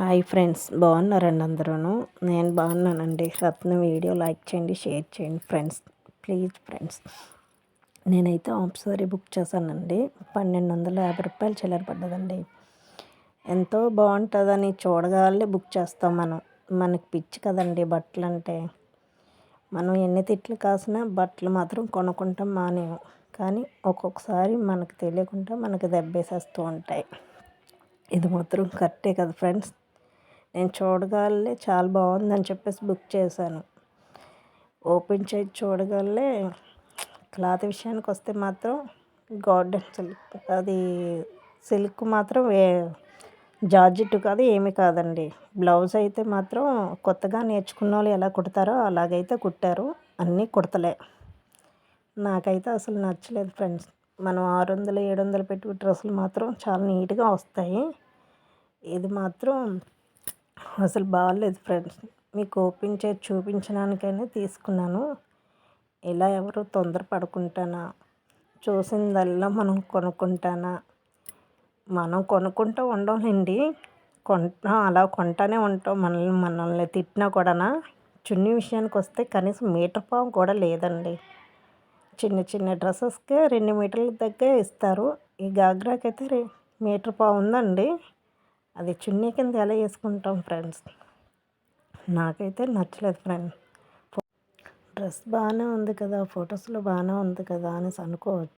Hi friends బాగున్నారండి అందరూ నేను బాగున్నానండి. రత్న వీడియో లైక్ చేయండి షేర్ చేయండి ఫ్రెండ్స్. Please friends. నేనైతే ఆప్సరీ బుక్ చేశానండి. పన్నెండు వందల యాభై రూపాయలు చిల్లర పడ్డదండి. ఎంతో బాగుంటుందని చూడగానే బుక్ చేస్తాం మనం. మనకి పిచ్చి కదండి బట్టలు అంటే మనం ఎన్ని తిట్లు కాసినా బట్టలు మాత్రం కొనుక్కుంటాం మానేము కానీ ఒక్కొక్కసారి మనకు తెలియకుండా మనకు దెబ్బేసేస్తూ ఉంటాయి. ఇది మాత్రం కరెక్టే కదా ఫ్రెండ్స్? నేను చూడగానే చాలా బాగుందని చెప్పేసి బుక్ చేశాను. ఓపెన్ చేసి చూడగానే క్లాత్ విషయానికి వస్తే మాత్రం గార్డెన్ సిల్క్ అది సిల్క్ మాత్రం వే జార్జెట్ కాదు ఏమి కాదండి. బ్లౌజ్ అయితే మాత్రం కొత్తగా నేర్చుకున్న వాళ్ళు ఎలా కుడతారో అలాగైతే కుట్టారు. అన్నీ కుడతలే. నాకైతే అసలు నచ్చలేదు ఫ్రెండ్స్ మనం ఆరు వందలు ఏడు వందలు పెట్టి డ్రెస్సులు మాత్రం చాలా నీట్గా వస్తాయి. ఇది మాత్రం అసలు బాగాలేదు ఫ్రెండ్స్. మీకు ఓపెన్ చేసి చూపించడానికైనా తీసుకున్నాను. ఇలా ఎవరు తొందర పడుకుంటానా చూసిందల్లా మనం కొనుక్కుంటానా? మనం కొనుక్కుంటూ ఉండాలండి. కొంటా అలా కొంటానే ఉంటాం మనల్ని మనల్ని తిట్టినా కూడానా? చున్నీ విషయానికి వస్తే కనీసం మీటర్ పావు కూడా లేదండి. చిన్న చిన్న డ్రెస్సెస్కే రెండు మీటర్ల దగ్గర ఇస్తారు. ఈ గాగ్రాకి అయితే మీటర్ పావు ఉందండి. అది చున్నీ కింద ఎలా వేసుకుంటాం ఫ్రెండ్స్? నాకైతే నచ్చలేదు ఫ్రెండ్. డ్రెస్ బాగానే ఉంది కదా ఫొటోస్లో బాగానే ఉంది కదా అనేసి అనుకోవచ్చు